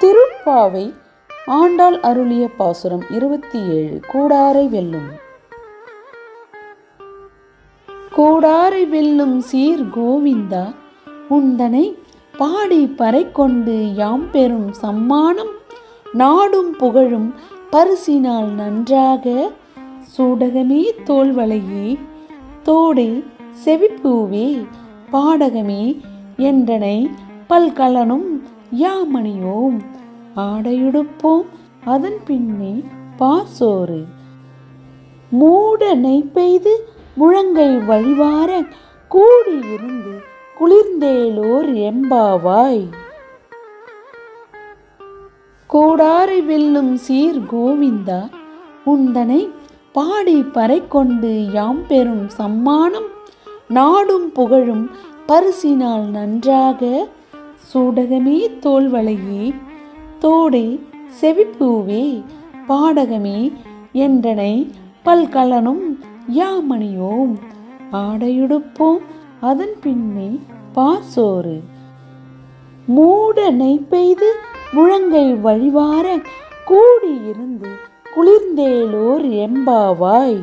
திருப்பாவை ஆண்டாள் அருளிய பாசுரம் இருபத்தி ஏழு கூடாரை வெல்லும். கூடாரை வெல்லும் சீர் கோவிந்தா உந்தனை பாடி பறை கொண்டு யாம் பெறும் சம்மானம் நாடும் புகழும் பரிசினால் நன்றாக சூடகமே தோல்வளையே தோடே செவிப்பூவே பாடகமே என்றனை பல்கலனும் யாமணியோம் ஆடையுடுப்போம் அதன் பின்னே பாசோறு. மூட நெய்ப்பெய்து முழங்கை வழிவார கூடியிருந்து குளிர்ந்தேலோர் எம்பாவாய். கோடாரை வெல்லும் சீர் கோவிந்தா உந்தனை பாடி பறை கொண்டு யாம் பெறும் சம்மானம் நாடும் புகழும் பரிசினால் நன்றாக சூடகமே தோல்வளையே தோடே செவிப்பூவே பாடகமே என்றனை பல்கலனும் யாமணியோம். ஆடையுடுப்போம் அதன் பின்னே பாசோறு மூட நெய்ப்பெய்து முழங்கை வழிவார கூடியிருந்து குளிர்ந்தேலோர் எம்பாவாய்.